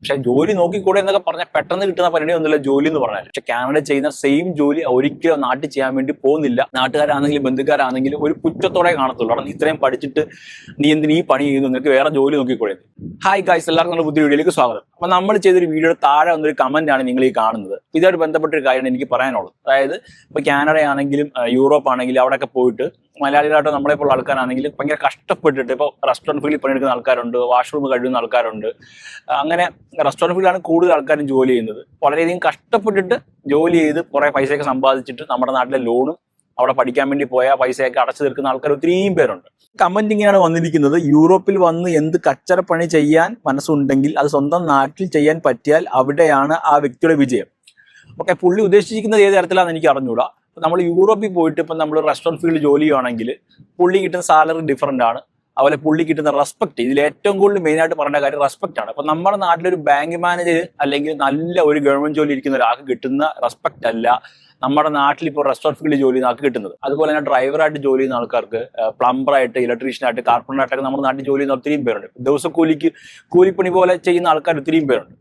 പക്ഷെ ജോലി നോക്കിക്കൂടെ എന്നൊക്കെ പറഞ്ഞാൽ പെട്ടെന്ന് കിട്ടുന്ന പരിപാടി ഒന്നുമില്ല ജോലി എന്ന് പറഞ്ഞാൽ പക്ഷെ കാനഡ ചെയ്യുന്ന സെയിം ജോലി ഒരിക്കലും നാട്ടിൽ ചെയ്യാൻ വേണ്ടി പോകുന്നില്ല. നാട്ടുകാരാണെങ്കിലും ബന്ധുക്കാരാണെങ്കിലും ഒരു കുറ്റത്തോടെ കാണത്തുള്ളൂ. കാരണം ഇത്രയും പഠിച്ചിട്ട് നീ എന്തിനീ പണി ചെയ്യുന്നു? നിനക്ക് വേറെ ജോലി നോക്കിക്കൂടെ? ഹായ് ഗായ്സ് എല്ലാവർക്കും നമ്മുടെ പുതിയ വീഡിയോയിലേക്ക് സ്വാഗതം. അപ്പൊ നമ്മൾ ചെയ്തൊരു വീഡിയോയുടെ താഴെ വന്നൊരു കമന്റ് ആണ് നിങ്ങൾ ഈ കാണുന്നത്. ഇതായിട്ട് ബന്ധപ്പെട്ട ഒരു കാര്യമാണ് എനിക്ക് പറയാനുള്ളത്. അതായത് ഇപ്പൊ കാനഡ ആണെങ്കിലും യൂറോപ്പ് ആണെങ്കിലും അവിടെയൊക്കെ പോയിട്ട് മലയാളികളായിട്ട് നമ്മളെ പോലുള്ള ആൾക്കാരാണെങ്കിലും ഭയങ്കര കഷ്ടപ്പെട്ടിട്ട് ഇപ്പോൾ റെസ്റ്റോറന്റ് ഫീൽഡിൽ പണിയെടുക്കുന്ന ആൾക്കാരുണ്ട് വാഷ്റൂം കഴുകുന്ന ആൾക്കാരുണ്ട്. അങ്ങനെ റെസ്റ്റോറന്റ് ഫീൽഡിലാണ് കൂടുതൽ ആൾക്കാരും ജോലി ചെയ്യുന്നത്. വളരെയധികം കഷ്ടപ്പെട്ടിട്ട് ജോലി ചെയ്ത് കുറേ പൈസയൊക്കെ സമ്പാദിച്ചിട്ട് നമ്മുടെ നാട്ടിലെ ലോണും അവിടെ പഠിക്കാൻ വേണ്ടി പോയ പൈസയൊക്കെ അടച്ചു തീർക്കുന്ന ആൾക്കാർ ഒത്തിരിയും പേരുണ്ട്. കമന്റ് ഇങ്ങനെയാണ് വന്നിരിക്കുന്നത്. യൂറോപ്പിൽ വന്ന് എന്ത് കച്ചറപ്പണി ചെയ്യാൻ മനസ്സുണ്ടെങ്കിൽ അത് സ്വന്തം നാട്ടിൽ ചെയ്യാൻ പറ്റിയാൽ അവിടെയാണ് ആ വ്യക്തിയുടെ വിജയം. ഓക്കെ പുള്ളി ഉദ്ദേശിക്കുന്നത് ഏത് തരത്തിലാണെന്ന് എനിക്ക് അറിഞ്ഞൂടാ. നമ്മൾ യൂറോപ്പിൽ പോയിട്ട് ഇപ്പം നമ്മൾ റെസ്റ്റോറന്റ് ഫീൽഡിൽ ജോലി ചെയ്യുകയാണെങ്കിൽ പുള്ളി കിട്ടുന്ന സാലറി ഡിഫറന്റ് ആണ്. അതുപോലെ പുള്ളി കിട്ടുന്ന റെസ്പെക്ട് ഇതിൽ ഏറ്റവും കൂടുതൽ മെയിൻ ആയിട്ട് പറയേണ്ട കാര്യം റെസ്പെക്ട് ആണ്. അപ്പം നമ്മുടെ നാട്ടിലൊരു ബാങ്ക് മാനേജർ അല്ലെങ്കിൽ നല്ല ഒരു ഗവൺമെന്റ് ജോലി ഇരിക്കുന്ന ഒരാൾക്ക് കിട്ടുന്ന റെസ്പെക്റ്റ് അല്ല നമ്മുടെ നാട്ടിൽ ഇപ്പോൾ റെസ്റ്റോറന്റ് ഫീൽഡിൽ ജോലി ചെയ്യുന്ന ആൾക്ക് കിട്ടുന്നത്. അതുപോലെ തന്നെ ഡ്രൈവറായിട്ട് ജോലി ചെയ്യുന്ന ആൾക്കാർക്ക് പ്ലംബറായിട്ട് ഇലക്ട്രീഷ്യനായിട്ട് കാർപ്പന്ററായിട്ടൊക്കെ നമ്മുടെ നാട്ടിൽ ജോലി ചെയ്യുന്ന ഒത്തിരിയും പേരുണ്ട്. ദിവസക്കൂലിക്ക് കൂലിപ്പണി പോലെ ചെയ്യുന്ന ആൾക്കാർ ഒത്തിരിയും പേരുണ്ട്.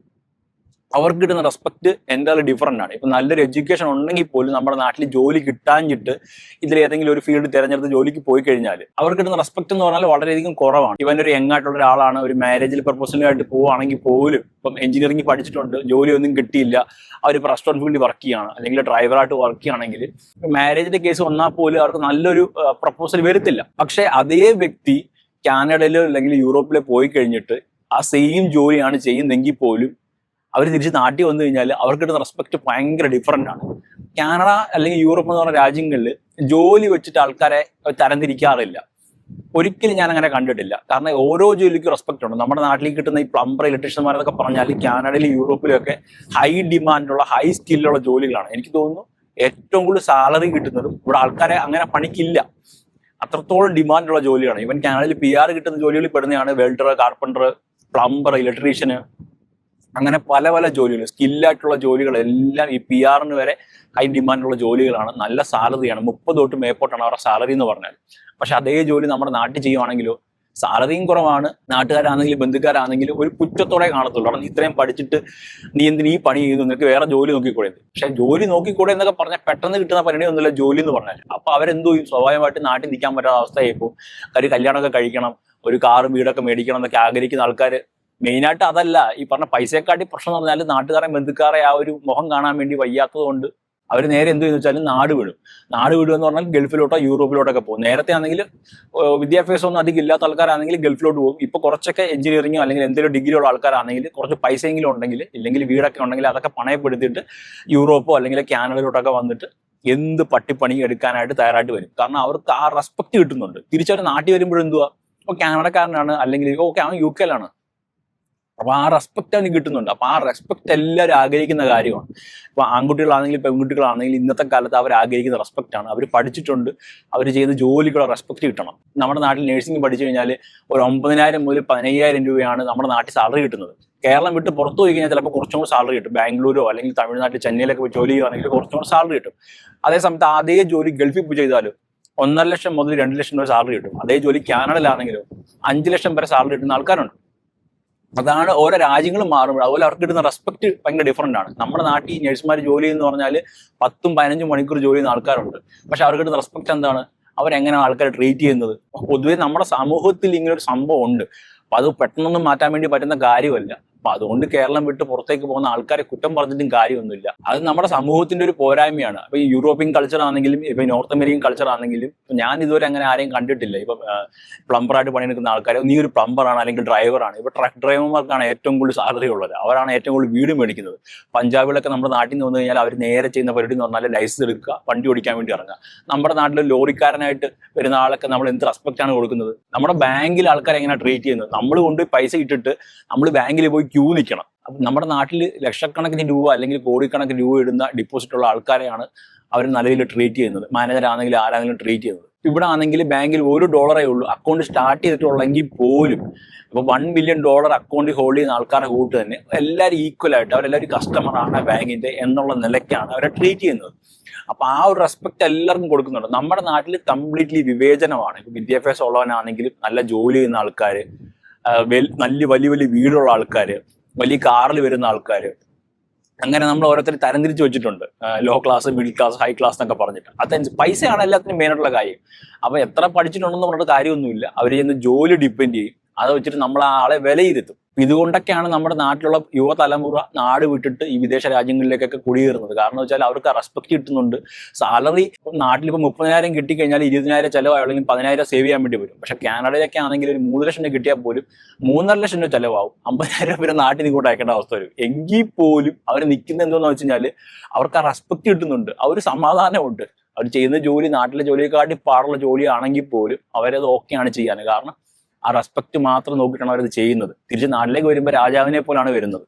അവർക്ക് കിട്ടുന്ന റെസ്പെക്ട് എന്തായാലും ഡിഫറെന്റ് ആണ്. ഇപ്പം നല്ലൊരു എഡ്യൂക്കേഷൻ ഉണ്ടെങ്കിൽ പോലും നമ്മുടെ നാട്ടിൽ ജോലി കിട്ടാഞ്ഞിട്ട് ഇതിൽ ഏതെങ്കിലും ഒരു ഫീൽഡ് തിരഞ്ഞെടുത്ത് ജോലിക്ക് പോയി കഴിഞ്ഞാൽ അവർക്ക് കിട്ടുന്ന റെസ്പെക്ട് എന്ന് പറഞ്ഞാൽ വളരെയധികം കുറവാണ്. ഇവൻ ഒരു യങ് ആയിട്ടുള്ള ഒരാളാണ് ഒരു മാരേജിൽ പർപ്പസിനായിട്ട് പോവുകയാണെങ്കിൽ പോലും ഇപ്പം എഞ്ചിനീയറിംഗ് പഠിച്ചിട്ടുണ്ട് ജോലി ഒന്നും കിട്ടിയില്ല അവരിപ്പോൾ റെസ്റ്റോറന്റ് ഫീൽഡിൽ വർക്ക് ചെയ്യുകയാണ് അല്ലെങ്കിൽ ഡ്രൈവറായിട്ട് വർക്ക് ചെയ്യുകയാണെങ്കിൽ മാരേജിന്റെ കേസ് വന്നാൽ പോലും അവർക്ക് നല്ലൊരു പ്രപ്പോസൽ വരത്തില്ല. പക്ഷേ അതേ വ്യക്തി കാനഡയിലോ അല്ലെങ്കിൽ യൂറോപ്പിലോ പോയി കഴിഞ്ഞിട്ട് ആ സെയിം ജോലിയാണ് ചെയ്യുന്നതെങ്കിൽ പോലും അവർ തിരിച്ച് നാട്ടിൽ വന്നു കഴിഞ്ഞാൽ അവർക്ക് കിട്ടുന്ന റെസ്പെക്ട് ഭയങ്കര ഡിഫറന്റ് ആണ്. കാനഡ അല്ലെങ്കിൽ യൂറോപ്പ് എന്ന് പറഞ്ഞ രാജ്യങ്ങളിൽ ജോലി വെച്ചിട്ട് ആൾക്കാരെ തരംതിരിക്കാറില്ല. ഒരിക്കലും ഞാൻ അങ്ങനെ കണ്ടിട്ടില്ല. കാരണം ഓരോ ജോലിക്കും റെസ്പെക്ട് ഉണ്ട്. നമ്മുടെ നാട്ടിൽ കിട്ടുന്ന ഈ പ്ലംബർ ഇലക്ട്രീഷ്യന്മാരെന്നൊക്കെ പറഞ്ഞാൽ കാനഡയിലും യൂറോപ്പിലും ഒക്കെ ഹൈ ഡിമാൻഡുള്ള ഹൈ സ്കില്ലുള്ള ജോലികളാണ്. എനിക്ക് തോന്നുന്നു ഏറ്റവും കൂടുതൽ സാലറി കിട്ടുന്നതും ഇവിടെ ആൾക്കാരെ അങ്ങനെ പണിക്കില്ല. അത്രത്തോളം ഡിമാൻഡുള്ള ജോലിയാണ് ഇവൻ കാനഡയിൽ പി ആർ കിട്ടുന്ന ജോലികളിൽ പെടുന്നതാണ് വെൽഡർ കാർപ്പന്റർ പ്ലംബർ ഇലക്ട്രീഷ്യന് അങ്ങനെ പല പല ജോലികൾ സ്കില്ലായിട്ടുള്ള ജോലികളെല്ലാം ഈ പി ആറിന് വരെ ഹൈ ഡിമാൻഡുള്ള ജോലികളാണ്. നല്ല സാലറിയാണ് മുപ്പത് തൊട്ട് മേപ്പോട്ടാണ് അവരുടെ സാലറി എന്ന് പറഞ്ഞാൽ. പക്ഷെ അതേ ജോലി നമ്മുടെ നാട്ടിൽ ചെയ്യുവാണെങ്കിലോ സാലറിയും കുറവാണ്. നാട്ടുകാരാണെങ്കിലും ബന്ധുക്കാരാണെങ്കിലും ഒരു കുറ്റത്തോടെ കാണത്തുള്ളൂ. കാരണം ഇത്രയും പഠിച്ചിട്ട് നീ എന്തിനീ പണി ചെയ്തു? നിനക്ക് വേറെ ജോലി നോക്കിക്കൂടെ? പക്ഷെ ജോലി നോക്കിക്കൂടെ എന്നൊക്കെ പറഞ്ഞാൽ പെട്ടെന്ന് കിട്ടുന്ന പരിണിയൊന്നുമില്ല ജോലി എന്ന് പറഞ്ഞാൽ. അപ്പൊ അവരെന്തോ സ്വാഭാവികമായിട്ട് നാട്ടിൽ നിൽക്കാൻ പറ്റാത്ത അവസ്ഥയായിപ്പോൾ കാര്യം കല്യാണമൊക്കെ കഴിക്കണം. ഒരു കാറും വീടൊക്കെ മേടിക്കണം എന്നൊക്കെ ആഗ്രഹിക്കുന്ന ആൾക്കാർ മെയിനായിട്ട് അതല്ല ഈ പറഞ്ഞ പൈസയെക്കാട്ടി പ്രശ്നം എന്ന് പറഞ്ഞാൽ നാട്ടുകാരെ ബന്ധുക്കാരെ ആ ഒരു മുഖം കാണാൻ വേണ്ടി വയ്യാത്തത് കൊണ്ട് അവർ നേരെ എന്ത് ചെയ്യുന്ന വെച്ചാൽ നാട് വിടും. നാട് വിടുക എന്ന് പറഞ്ഞാൽ ഗൾഫിലോട്ടോ യൂറോപ്പിലോട്ടൊക്കെ പോകും. നേരത്തെ ആണെങ്കിൽ വിദ്യാഭ്യാസം ഒന്നും അധികം ഇല്ലാത്ത ആൾക്കാരാണെങ്കിൽ ഗൾഫിലോട്ട് പോകും. ഇപ്പൊ കുറച്ചൊക്കെ എഞ്ചിനീയറിംഗോ അല്ലെങ്കിൽ എന്തെങ്കിലും ഡിഗ്രി ഉള്ള ആൾക്കാരാണെങ്കിൽ കുറച്ച് പൈസയെങ്കിലും ഉണ്ടെങ്കിൽ ഇല്ലെങ്കിൽ വീടൊക്കെ ഉണ്ടെങ്കിൽ അതൊക്കെ പണയപ്പെടുത്തിയിട്ട് യൂറോപ്പോ അല്ലെങ്കിൽ കാനഡയിലോട്ടൊക്കെ വന്നിട്ട് എന്ത് പട്ടിപ്പണി എടുക്കാനായിട്ട് തയ്യാറായിട്ട് വരും. കാരണം അവർക്ക് ആ റെസ്പെക്ട് കിട്ടുന്നുണ്ട്. തിരിച്ചവർ നാട്ടിൽ വരുമ്പോഴെന്തുവാ? ഇപ്പൊ കാനഡക്കാരനാണ് അല്ലെങ്കിൽ ഓക്കെ അവൻ യു കെയിലാണ് അപ്പൊ ആ റെസ്പെക്ട് അവന് കിട്ടുന്നുണ്ട്. അപ്പൊ ആ റെസ്പെക്ട് എല്ലാവരും ആഗ്രഹിക്കുന്ന കാര്യമാണ്. ഇപ്പൊ ആൺകുട്ടികളാണെങ്കിലും പെൺകുട്ടികളാണെങ്കിലും ഇന്നത്തെ കാലത്ത് അവർ ആഗ്രഹിക്കുന്ന റെസ്പെക്ട് ആണ്. അവർ പഠിച്ചിട്ടുണ്ട്. അവർ ചെയ്ത ജോലിക്കുള്ള റെസ്പെക്ട് കിട്ടണം. നമ്മുടെ നാട്ടിൽ നഴ്സിംഗ് പഠിച്ചു കഴിഞ്ഞാൽ ഒരു ഒമ്പതിനായിരം മുതൽ പതിനയ്യായിരം രൂപയാണ് നമ്മുടെ നാട്ടിൽ സാലറി കിട്ടുന്നത്. കേരളം വിട്ട് പുറത്തു പോയി കഴിഞ്ഞാൽ ചിലപ്പോൾ കുറച്ചും കൂടി സാലറി കിട്ടും. ബാംഗ്ലൂരോ അല്ലെങ്കിൽ തമിഴ്നാട്ടിൽ ചെന്നൈയിലൊക്കെ പോയി ജോലി ചെയ്യുകയാണെങ്കിൽ കുറച്ചും കൂടി സാലറി കിട്ടും. അതേ സമയത്ത് അതേ ജോലി ഗൾഫിൽ പോയി ചെയ്താലും ഒന്നര ലക്ഷം മുതൽ രണ്ട് ലക്ഷം രൂപ സാലറി കിട്ടും. അതേ ജോലി കാനഡയിലാണെങ്കിലും അഞ്ച് ലക്ഷം വരെ സാലറി കിട്ടുന്ന ആൾക്കാരുണ്ട്. അതാണ് ഓരോ രാജ്യങ്ങളും മാറുമ്പോൾ അതുപോലെ അവർക്ക് കിട്ടുന്ന റെസ്പെക്ട് ഭയങ്കര ഡിഫറന്റ് ആണ്. നമ്മുടെ നാട്ടിൽ നഴ്സുമാർ ജോലി എന്ന് പറഞ്ഞാൽ പത്തും പതിനഞ്ചും മണിക്കൂർ ജോലി ചെയ്യുന്ന ആൾക്കാരുണ്ട്. പക്ഷെ അവർക്ക് കിട്ടുന്ന റെസ്പെക്ട് എന്താണ്? അവരെങ്ങനെയാണ് ആൾക്കാരെ ട്രീറ്റ് ചെയ്യുന്നത്? പൊതുവെ നമ്മുടെ സമൂഹത്തിൽ ഇങ്ങനെ ഒരു സംഭവം ഉണ്ട്. അപ്പൊ അത് പെട്ടെന്നൊന്നും മാറ്റാൻ വേണ്ടി പറ്റുന്ന കാര്യമല്ല. അപ്പൊ അതുകൊണ്ട് കേരളം വിട്ട് പുറത്തേക്ക് പോകുന്ന ആൾക്കാരെ കുറ്റം പറഞ്ഞിട്ടും കാര്യമൊന്നുമില്ല. അത് നമ്മുടെ സമൂഹത്തിന്റെ ഒരു പോരായ്മയാണ്. അപ്പൊ ഈ യൂറോപ്യൻ കൾച്ചർ ആണെങ്കിലും ഇപ്പൊ നോർത്ത് അമേരിക്കൻ കൾച്ചർ ആണെങ്കിലും ഞാൻ ഇതുവരെ അങ്ങനെ ആരെയും കണ്ടിട്ടില്ല. ഇപ്പൊ പ്ലംബറായിട്ട് പണിയെടുക്കുന്ന ആൾക്കാർ നീ ഒരു പ്ലംബറാണ് അല്ലെങ്കിൽ ഡ്രൈവറാണ് ഇപ്പൊ ട്രക്ക് ഡ്രൈവർമാർക്കാണ് ഏറ്റവും കൂടുതൽ സാലറി ഉള്ളത് അവരാണ് ഏറ്റവും കൂടുതൽ വീട് മേടിക്കുന്നത്. പഞ്ചാബിലൊക്കെ നമ്മുടെ നാട്ടിൽ നിന്ന് വന്നു കഴിഞ്ഞാൽ അവർ നേരെ ചെയ്യുന്ന പരിപാടി എന്ന് പറഞ്ഞാൽ ലൈസൻസ് എടുക്കുക വണ്ടി ഓടിക്കാൻ വേണ്ടി ഇറങ്ങുക. നമ്മുടെ നാട്ടിൽ ലോറിക്കാരനായിട്ട് വരുന്ന ആളൊക്കെ നമ്മൾ എന്ത് റെസ്പെക്ട് ആണ് കൊടുക്കുന്നത്? നമ്മുടെ ബാങ്കിൽ ആൾക്കാരെ എങ്ങനെ ട്രീറ്റ് ചെയ്യുന്നത്? നമ്മൾ കൊണ്ട് പൈസ ഇട്ടിട്ട് നമ്മൾ ബാങ്കിൽ പോയി ക്യൂ നിൽക്കണം. അപ്പം നമ്മുടെ നാട്ടിൽ ലക്ഷക്കണക്കിന് രൂപ അല്ലെങ്കിൽ കോടിക്കണക്കിന് രൂപ ഇടുന്ന ഡിപ്പോസിറ്റ് ഉള്ള ആൾക്കാരെയാണ് അവർ നല്ല രീതിയിൽ ട്രീറ്റ് ചെയ്യുന്നത്. മാനേജർ ആണെങ്കിൽ ആരാണെങ്കിലും ട്രീറ്റ് ചെയ്യുന്നത്. ഇവിടെ ആണെങ്കിൽ ബാങ്കിൽ ഒരു ഡോളറേ ഉള്ളൂ. അക്കൗണ്ട് സ്റ്റാർട്ട് ചെയ്തിട്ടുള്ളെങ്കിൽ പോലും അപ്പൊ one million dollar account hold ചെയ്യുന്ന ആൾക്കാരുടെ കൂട്ട് തന്നെ എല്ലാവരും ഈക്വൽ ആയിട്ട് അവരെല്ലാവരും കസ്റ്റമറാണ് ബാങ്കിന്റെ എന്നുള്ള നിലയ്ക്കാണ് അവരെ ട്രീറ്റ് ചെയ്യുന്നത്. അപ്പൊ ആ ഒരു റെസ്പെക്ട് എല്ലാവർക്കും കൊടുക്കുന്നുണ്ട്. നമ്മുടെ നാട്ടിൽ കംപ്ലീറ്റ്ലി വിവേചനമാണ്. വിദ്യാഭ്യാസം ഉള്ളവനാണെങ്കിലും നല്ല ജോലി ചെയ്യുന്ന ആൾക്കാർ നല്ല വലിയ വലിയ വീടുള്ള ആൾക്കാർ വലിയ കാറിൽ വരുന്ന ആൾക്കാർ അങ്ങനെ നമ്മൾ ഓരോരുത്തർ തരംതിരിച്ച് വെച്ചിട്ടുണ്ട്. Low class middle class high class എന്നൊക്കെ പറഞ്ഞിട്ട്. അതനുസരിച്ച് പൈസയാണ് എല്ലാത്തിനും മെയിനായിട്ടുള്ള കാര്യം. അപ്പൊ എത്ര പഠിച്ചിട്ടുണ്ടെന്ന് പറഞ്ഞിട്ട് കാര്യമൊന്നുമില്ല. അവർ ചെയ്യുന്ന ജോലി ഡിപ്പെൻഡ് ചെയ്യും. അത് വെച്ചിട്ട് നമ്മൾ ആ ആളെ വിലയിരുത്തും. ഇതുകൊണ്ടൊക്കെയാണ് നമ്മുടെ നാട്ടിലുള്ള യുവതലമുറ നാട് വിട്ടിട്ട് ഈ വിദേശ രാജ്യങ്ങളിലേക്കൊക്കെ കുടിയേറുന്നത്. കാരണം വെച്ചാൽ അവർക്ക് റെസ്പെക്ട് കിട്ടുന്നുണ്ട്. സാലറി നാട്ടിൽ ഇപ്പോൾ മുപ്പതിനായിരം കിട്ടിക്കഴിഞ്ഞാൽ ഇരുപതിനായിരം ചിലവായോ അല്ലെങ്കിൽ പതിനായിരം സേവ് ചെയ്യാൻ വേണ്ടി വരും. പക്ഷെ കാനഡയിലൊക്കെ ആണെങ്കിൽ ഒരു മൂന്ന് ലക്ഷം രൂപ കിട്ടിയാൽ പോലും മൂന്നര ലക്ഷം രൂപ ചിലവാകും. അമ്പതിനായിരം രൂപ നാട്ടിൽ ഇങ്ങോട്ട് അയക്കേണ്ട അവസ്ഥ വരും. എങ്കിൽ പോലും അവർ നിൽക്കുന്ന എന്തോന്ന് വെച്ച് കഴിഞ്ഞാൽ അവർക്ക് ആ റെസ്പെക്ട് കിട്ടുന്നുണ്ട്. ആ ഒരു സമാധാനമുണ്ട്. അവർ ചെയ്യുന്ന ജോലി നാട്ടിലെ ജോലിയെക്കാട്ടി പാടുള്ള ജോലിയാണെങ്കിൽ പോലും അവരത് ഓക്കെയാണ് ചെയ്യാൻ. കാരണം ആ റെസ്പെക്ട് മാത്രം നോക്കിയിട്ടാണ് അവരത് ചെയ്യുന്നത്. തിരിച്ച് നാട്ടിലേക്ക് വരുമ്പോൾ രാജാവിനെ പോലാണ് വരുന്നത്.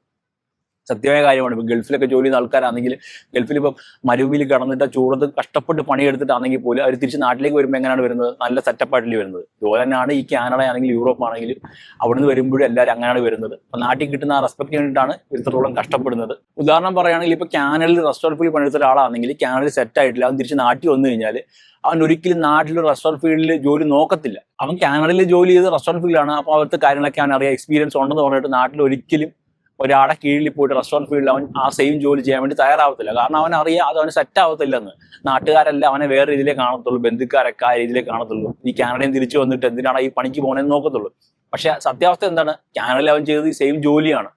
സത്യമായ കാര്യമാണ്. ഇപ്പൊ ഗൾഫിലൊക്കെ ജോലി ചെയ്യുന്ന ആൾക്കാരാണെങ്കിൽ ഗൾഫിൽ ഇപ്പം മരുഭൂമിയിൽ കടന്നിട്ട് ചൂടത്ത് കഷ്ടപ്പെട്ട് പണിയെടുത്തിട്ടാണെങ്കിൽ പോലും അവർ തിരിച്ച് നാട്ടിലേക്ക് വരുമ്പോൾ എങ്ങനെയാണ് വരുന്നത്? നല്ല സെറ്റപ്പായിട്ടില്ല വരുന്നത്. അതുപോലെ തന്നെയാണ് ഈ കാനഡ ആണെങ്കിലും യൂറോപ്പ് ആണെങ്കിലും അവിടുന്ന് വരുമ്പോഴും എല്ലാവരും അങ്ങനെയാണ് വരുന്നത്. അപ്പൊ നാട്ടിൽ കിട്ടുന്ന ആ റെസ്പെക്ട് വേണ്ടിയിട്ടാണ് ഇത്രത്തോളം കഷ്ടപ്പെടുന്നത്. ഉദാഹരണം പറയുകയാണെങ്കിൽ ഇപ്പൊ കാനഡയിൽ റെസ്റ്റോറന്റ് ഫീൽഡ് പണിയെടുത്ത ഒരാളാണെങ്കിൽ കാനഡയിൽ സെറ്റ് ആയിട്ടില്ല. അവൻ തിരിച്ച് നാട്ടിൽ വന്നു കഴിഞ്ഞാൽ അവൻ ഒരിക്കലും നാട്ടിലെ റെസ്റ്റോറന്റ് ഫീൽഡിൽ ജോലി നോക്കത്തില്ല. അവൻ കാനഡയിൽ ജോലി ചെയ്ത് റെസ്റ്റോറന്റ് ഫീൽഡാണ് അപ്പോൾ അവിടുത്തെ കാര്യങ്ങളൊക്കെ അവൻ അറിയാം എക്സ്പീരിയൻസ് ഉണ്ടെന്ന് പറഞ്ഞിട്ട് നാട്ടിൽ ഒരിക്കലും ഒരാടെ കീഴിൽ പോയിട്ട് റെസ്റ്റോറന്റ് ഫീൽഡിൽ അവൻ ആ സെയിം ജോലി ചെയ്യാൻ വേണ്ടി തയ്യാറാവത്തില്ല. കാരണം അവൻ അറിയാം അത് അവന് സെറ്റ് ആവത്തില്ലെന്ന്. നാട്ടുകാരല്ല അവനെ വേറെ രീതിയിലേ കാണത്തുള്ളൂ. ബന്ധുക്കാരൊക്കെ ആ രീതിയിലേ കാണത്തുള്ളൂ. ഈ കാനഡയിൽ തിരിച്ചു വന്നിട്ട് എന്തിനാണ് ഈ പണിക്ക് പോകണമെന്ന് നോക്കത്തുള്ളൂ. പക്ഷെ സത്യാവസ്ഥ എന്താണ്? കാനഡയിൽ അവൻ ചെയ്തത് ഈ സെയിം ജോലിയാണ്.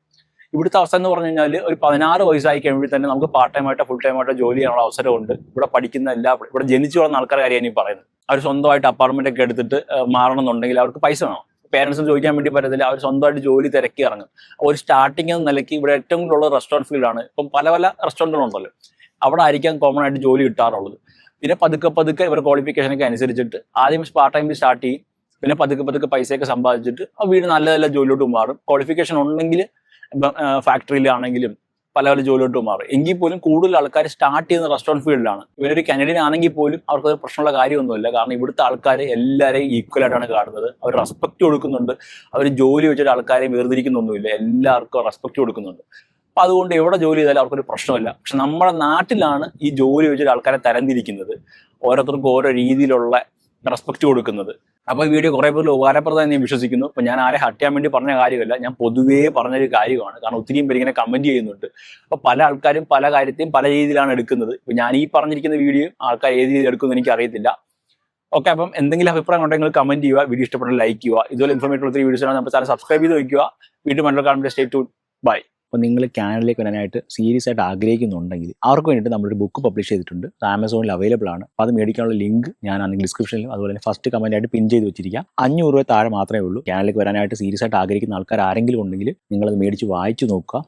ഇവിടുത്തെ അവസ്ഥ എന്ന് പറഞ്ഞു കഴിഞ്ഞാൽ ഒരു പതിനാറ് വയസ്സായി കഴിയുമ്പോൾ തന്നെ നമുക്ക് പാർട്ട് ടൈം ആയിട്ട് ഫുൾ ടൈം ആയിട്ട് ജോലി ചെയ്യാനുള്ള അവസരമുണ്ട്. ഇവിടെ പഠിക്കുന്ന എല്ലാ ഇവിടെ ജനിച്ചു വളർന്ന ആൾക്കാരെ കാര്യം പറയുന്നത്. അവർ സ്വന്തമായിട്ട് അപ്പാർട്ട്മെന്റ് ഒക്കെ എടുത്തിട്ട് മാറണമെന്നുണ്ടെങ്കിൽ അവർക്ക് പൈസ വേണം. പേരൻസിന് ചോദിക്കാൻ വേണ്ടി പറ്റത്തില്ല. അവർ സ്വന്തമായിട്ട് ജോലി തിരക്കി ഇറങ്ങും. ഒരു സ്റ്റാർട്ടിംഗ് എന്ന നിലയ്ക്ക് ഇവിടെ ഏറ്റവും കൂടുതലുള്ള റെസ്റ്റോറന്റ് ഫീൽഡാണ് ഇപ്പം പല പല റെസ്റ്റോറന്റുകളുണ്ടല്ലോ അവിടെ ആയിരിക്കാം കോമൺ ആയിട്ട് ജോലി കിട്ടാറുള്ളത്. പിന്നെ പതുക്കെ പതുക്കെ ഇവരുടെ ക്വാളിഫിക്കേഷനൊക്കെ അനുസരിച്ചിട്ട് ആദ്യം പാർട്ട് ടൈമിൽ സ്റ്റാർട്ട് ചെയ്യും. പിന്നെ പതുക്കെ പതുക്കെ പൈസയൊക്കെ സമ്പാദിച്ചിട്ട് ആ വീട് നല്ല നല്ല ജോലിയോട്ട് മാറും. ക്വാളിഫിക്കേഷൻ ഉണ്ടെങ്കിൽ ഫാക്ടറിയിലാണെങ്കിലും പല പല ജോലിയോട്ട് മാറും. എങ്കിൽ പോലും കൂടുതൽ ആൾക്കാർ സ്റ്റാർട്ട് ചെയ്യുന്ന റെസ്റ്റോറന്റ് ഫീൽഡിലാണ് ഇവരൊരു കനഡിയൻ ആണെങ്കിൽ പോലും അവർക്ക് ഒരു പ്രശ്നമുള്ള കാര്യമൊന്നുമില്ല. കാരണം ഇവിടുത്തെ ആൾക്കാർ എല്ലാവരെയും ഈക്വൽ ആയിട്ടാണ് കാണുന്നത്. അവർ റെസ്പെക്ട് കൊടുക്കുന്നുണ്ട്. അവർ ജോലി വെച്ചിട്ട് ആൾക്കാരെ വേർതിരിക്കുന്നൊന്നുമില്ല. എല്ലാവർക്കും റെസ്പെക്ട് കൊടുക്കുന്നുണ്ട്. അപ്പൊ അതുകൊണ്ട് എവിടെ ജോലി ചെയ്താലും അവർക്കൊരു പ്രശ്നമില്ല. പക്ഷെ നമ്മുടെ നാട്ടിലാണ് ഈ ജോലി വെച്ചിട്ട് ആൾക്കാരെ തരംതിരിക്കുന്നത്. ഓരോരുത്തർക്കും ഓരോ രീതിയിലുള്ള റെസ്പെക്ട് കൊടുക്കുന്നത്. അപ്പോൾ ഈ വീഡിയോ കുറേ പേരിൽ ഉപകാരപ്രദമായി ഞാൻ വിശ്വസിക്കുന്നു. അപ്പോൾ ഞാൻ ആരെ ഹട്ട് ചെയ്യാൻ വേണ്ടി പറഞ്ഞ കാര്യമല്ല. ഞാൻ പൊതുവേ പറഞ്ഞൊരു കാര്യമാണ്. കാരണം ഒത്തിരിയും പേര് ഇങ്ങനെ കമന്റ് ചെയ്യുന്നുണ്ട്. അപ്പോൾ പല ആൾക്കാരും പല കാര്യത്തെയും പല രീതിയിലാണ് എടുക്കുന്നത്. ഇപ്പോൾ ഞാൻ ഈ പറഞ്ഞിരിക്കുന്ന വീഡിയോ ആൾക്കാർ ഏത് രീതിയിൽ എടുക്കുമെന്ന് എനിക്ക് അറിയത്തില്ല. ഓക്കെ അപ്പം എന്തെങ്കിലും അഭിപ്രായം ഉണ്ടെങ്കിൽ കമന്റ് ചെയ്യുക. വീഡിയോ ഇഷ്ടപ്പെട്ടാൽ ലൈക്ക് ചെയ്യുക. ഇതുപോലെ ഇൻഫോർമേറ്റീവ് ഒത്തിരി വീഡിയോസ് നമ്മുടെ ചാനൽ സബ്സ്ക്രൈബ് ചെയ്ത് വയ്ക്കുക വീണ്ടും മറ്റൊരു കാണുമ്പോൾ സ്റ്റേ ടു ബൈ അപ്പോൾ നിങ്ങൾ കാനഡയിലേക്ക് വരാനായിട്ട് സീരിയസ് ആയിട്ട് ആഗ്രഹിക്കുന്നുണ്ടെങ്കിൽ അവർക്ക് വേണ്ടിയിട്ട് നമ്മളൊരു ബുക്ക് പബ്ലിഷ് ചെയ്തിട്ടുണ്ട്. ആമസോണിൽ അവൈലബിൾ ആണ്. അപ്പോൾ അത് മേടിക്കാനുള്ള ലിങ്ക് ഞാൻ ആണെങ്കിൽ ഡിസ്ക്രിപ്ഷനിലും അതുപോലെ തന്നെ ഫസ്റ്റ് ആയിട്ട് പിൻ ചെയ്ത് വെച്ചിരിക്കാം. അഞ്ഞൂറ് രൂപ താഴെ മാത്രമേ ഉള്ളൂ. കാനഡയിലേക്ക് വരാനായിട്ട് സീരിയസ് ആയിട്ട് ആഗ്രഹിക്കുന്ന ആൾക്കാർ ആരെങ്കിലും ഉണ്ടെങ്കിൽ നിങ്ങളത് മേടിച്ച് വായിച്ചു നോക്കുക.